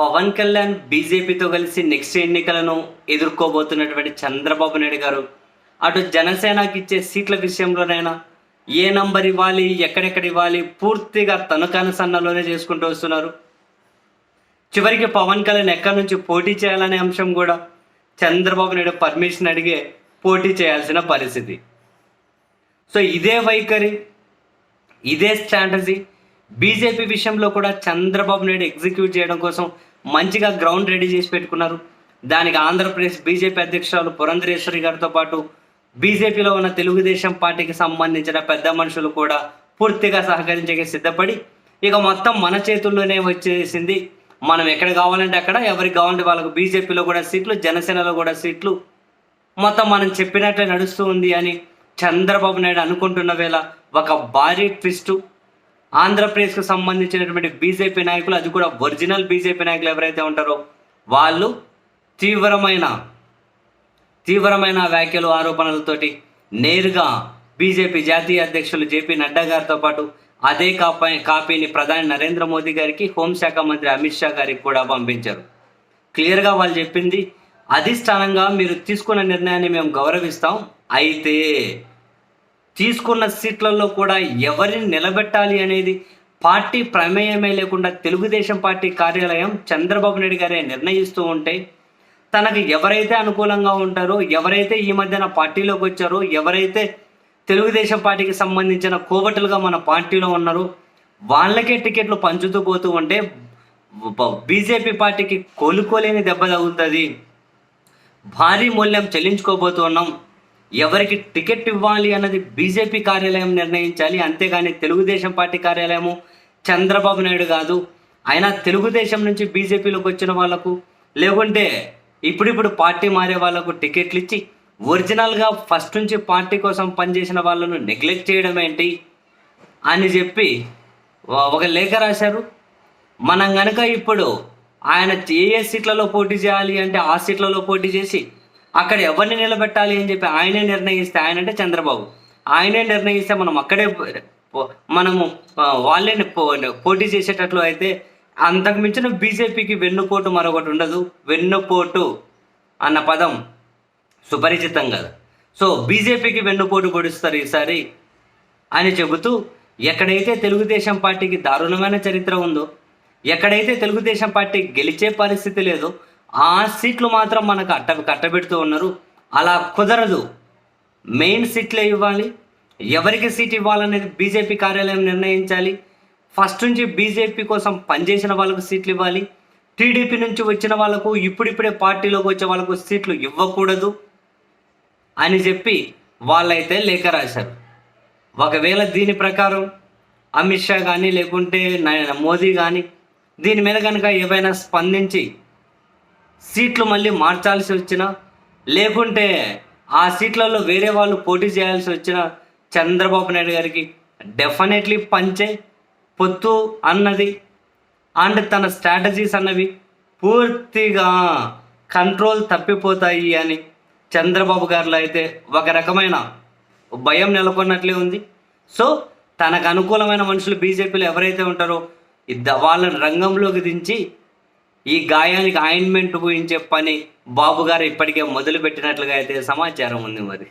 పవన్ కళ్యాణ్ బీజేపీతో కలిసి నెక్స్ట్ ఎన్నికలను ఎదుర్కోబోతున్నటువంటి చంద్రబాబు నాయుడు గారు అటు జనసేనకి ఇచ్చే సీట్ల విషయంలోనైనా ఏ నంబర్ ఇవ్వాలి ఎక్కడెక్కడ ఇవ్వాలి పూర్తిగా తనకాన సన్నలోనే చేసుకుంటూ వస్తున్నారు. చివరికి పవన్ కళ్యాణ్ ఎక్కడి నుంచి పోటీ చేయాలనే అంశం కూడా చంద్రబాబు నాయుడు పర్మిషన్ అడిగే పోటీ చేయాల్సిన పరిస్థితి. సో ఇదే వైఖరి ఇదే స్ట్రాటజీ బీజేపీ విషయంలో కూడా చంద్రబాబు నాయుడు ఎగ్జిక్యూట్ చేయడం కోసం మంచిగా గ్రౌండ్ రెడీ చేసి పెట్టుకున్నారు. దానికి ఆంధ్రప్రదేశ్ బీజేపీ అధ్యక్షురాలు పురంధరేశ్వరి గారితో పాటు బీజేపీలో ఉన్న తెలుగుదేశం పార్టీకి సంబంధించిన పెద్ద మనుషులు కూడా పూర్తిగా సహకరించే సిద్ధపడి ఇక మొత్తం మన చేతుల్లోనే వచ్చేసింది. మనం ఎక్కడ కావాలంటే అక్కడ ఎవరికి కావాలంటే వాళ్ళకు బీజేపీలో కూడా సీట్లు జనసేనలో కూడా సీట్లు. మొత్తం మనం చెప్పినట్లే నడుస్తూ ఉంది అని చంద్రబాబు నాయుడు అనుకుంటున్న వేళ ఒక భారీ ట్విస్టు ఆంధ్రప్రదేశ్కు సంబంధించినటువంటి బీజేపీ నాయకులు అది కూడా ఒరిజినల్ బీజేపీ నాయకులు ఎవరైతే ఉంటారో వాళ్ళు తీవ్రమైన తీవ్రమైన వ్యాఖ్యలు ఆరోపణలతోటి నేరుగా బీజేపీ జాతీయ అధ్యక్షులు జేపీ నడ్డా గారితో పాటు అదే కాపీ కాపీని ప్రధాని నరేంద్ర మోదీ గారికి హోంశాఖ మంత్రి అమిత్ షా గారికి కూడా పంపించారు. క్లియర్గా వాళ్ళు చెప్పింది అధిష్టానంగా మీరు తీసుకున్న నిర్ణయాన్ని మేము గౌరవిస్తాం అయితే తీసుకున్న సీట్లలో కూడా ఎవరిని నిలబెట్టాలి అనేది పార్టీ ప్రమేయమే లేకుండా తెలుగుదేశం పార్టీ కార్యాలయం చంద్రబాబు నాయుడు గారే నిర్ణయిస్తూ ఉంటే తనకు ఎవరైతే అనుకూలంగా ఉంటారో ఎవరైతే ఈ మధ్యన పార్టీలోకి వచ్చారో ఎవరైతే తెలుగుదేశం పార్టీకి సంబంధించిన కోవటలుగా మన పార్టీలో ఉన్నారో వాళ్ళకే టికెట్లు పంచుతూ పోతూ ఉంటే బీజేపీ పార్టీకి కోలుకోలేని దెబ్బ తగులుతుంది. భారీ మూల్యం చెల్లించుకోబోతున్నాం ఎవరికి టికెట్ ఇవ్వాలి అన్నది బీజేపీ కార్యాలయం నిర్ణయించాలి. అంతేగాని తెలుగుదేశం పార్టీ కార్యాలయము చంద్రబాబు నాయుడు కాదు. ఆయన తెలుగుదేశం నుంచి బీజేపీలోకి వచ్చిన వాళ్ళకు లేకుంటే ఇప్పుడిప్పుడు పార్టీ మారే వాళ్ళకు టికెట్లు ఇచ్చి ఒరిజినల్గా ఫస్ట్ నుంచి పార్టీ కోసం పనిచేసిన వాళ్ళను నెగ్లెక్ట్ చేయడం ఏంటి అని చెప్పి ఒక లేఖ రాశారు. మనం గనక ఇప్పుడు ఆయన ఏ ఏ సీట్లలో పోటీ చేయాలి అంటే ఆ సీట్లలో పోటీ చేసి అక్కడ ఎవరిని నిలబెట్టాలి అని చెప్పి ఆయనే నిర్ణయిస్తే ఆయన అంటే చంద్రబాబు. ఆయనే నిర్ణయిస్తే మనం అక్కడే మనము వాళ్ళని వాళ్ళే పో- పోటీ చేసేటట్లు అయితే అంతకు మించిన బీజేపీకి వెన్నుపోటు మరొకటి ఉండదు. వెన్నుపోటు అన్న పదం సుపరిచితం కదా. సో బీజేపీకి వెన్నుపోటు పొడుస్తారు ఈసారి అని చెబుతూ ఎక్కడైతే తెలుగుదేశం పార్టీకి దారుణమైన చరిత్ర ఉందో ఎక్కడైతే తెలుగుదేశం పార్టీ గెలిచే పరిస్థితి లేదో ఆ సీట్లు మాత్రం మనకు అట్ట కట్టబెడుతూ ఉన్నారు. అలా కుదరదు. మెయిన్ సీట్లే ఇవ్వాలి. ఎవరికి సీట్ ఇవ్వాలనేది బీజేపీ కార్యాలయం నిర్ణయించాలి. ఫస్ట్ నుంచి బీజేపీ కోసం పనిచేసిన వాళ్ళకు సీట్లు ఇవ్వాలి. టీడీపీ నుంచి వచ్చిన వాళ్ళకు ఇప్పుడిప్పుడే పార్టీలోకి వచ్చే వాళ్ళకు సీట్లు ఇవ్వకూడదు అని చెప్పి వాళ్ళైతే లేఖ రాశారు. ఒకవేళ దీని ప్రకారం అమిత్ షా కానీ లేకుంటే మోదీ కానీ దీని మీద కనుక ఏవైనా స్పందించి సీట్లు మళ్ళీ మార్చాల్సి వచ్చినా లేకుంటే ఆ సీట్లలో వేరే వాళ్ళు పోటీ చేయాల్సి వచ్చిన చంద్రబాబు నాయుడు గారికి డెఫినెట్లీ పంచే పొత్తు అన్నది అండ్ తన స్ట్రాటజీస్ అన్నవి పూర్తిగా కంట్రోల్ తప్పిపోతాయి అని చంద్రబాబు గారిలో అయితే ఒక రకమైన భయం నెలకొన్నట్లే ఉంది. సో తనకు అనుకూలమైన మనుషులు బీజేపీలో ఎవరైతే ఉంటారో వాళ్ళని రంగంలోకి దించి ఈ గాయానికి ఆయింట్మెంట్ ఊహించే పని బాబు గారు ఇప్పటికే మొదలు పెట్టినట్లుగా అయితే సమాచారం ఉంది మరి.